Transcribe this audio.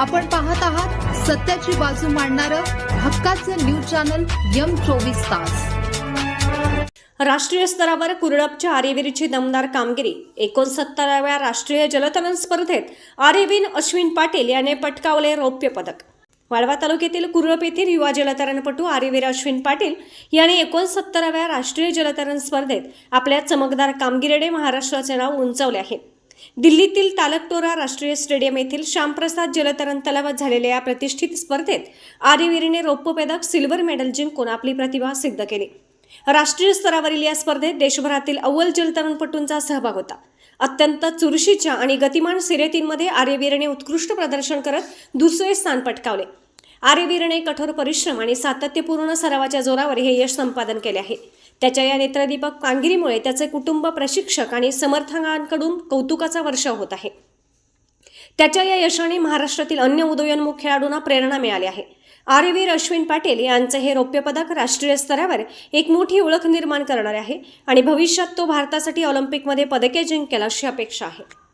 आपण पाहत आहात सत्याची बाजू मांडणारं हक्काचं न्यूज चॅनल यम चोवीस तास. राष्ट्रीय स्तरावर कुरळपच्या आर्यवीरची दमदार कामगिरी. एकोणसत्तराव्या राष्ट्रीय जलतरण स्पर्धेत आर्यवीन अश्विन पाटील याने पटकावले रौप्य पदक. वाळवा तालुक्यातील कुरळप येथील युवा जलतरणपटू आर्यवीर अश्विन पाटील यांनी एकोणसत्तराव्या राष्ट्रीय जलतरण स्पर्धेत आपल्या चमकदार कामगिरीने महाराष्ट्राचे नाव उंचावले आहे. दिल्लीतील तालकटोरा राष्ट्रीय स्टेडियम येथील श्यामप्रसाद जलतरण तलावात झालेल्या या प्रतिष्ठित स्पर्धेत आरेवीरने रौप्य पदक सिल्वर मेडल जिंकून आपली प्रतिभा सिद्ध केली. राष्ट्रीय स्तरावरील या स्पर्धेत देशभरातील अव्वल जलतरणपटूंचा सहभाग होता. अत्यंत चुरशीच्या आणि गतिमान शर्यतींमध्ये आर्यवीरने उत्कृष्ट प्रदर्शन करत दुसरे स्थान पटकावले. आर्यवीरने कठोर परिश्रम आणि सातत्यपूर्ण सरावाच्या जोरावर हे यश संपादन केले आहे. त्याच्या या नेत्रदीपक कामगिरीमुळे त्याचे कुटुंब प्रशिक्षक आणि समर्थकांकडून कौतुकाचा वर्षाव होत आहे. त्याच्या या यशाने महाराष्ट्रातील अन्य उदयोन्मुख खेळाडूंना प्रेरणा मिळाली आहे. आर्यवीर अश्विन पाटील यांचे हे रौप्य पदक राष्ट्रीय स्तरावर एक मोठी ओळख निर्माण करणार आहे आणि भविष्यात तो भारतासाठी ऑलिम्पिकमध्ये पदके जिंकेल अशी अपेक्षा आहे.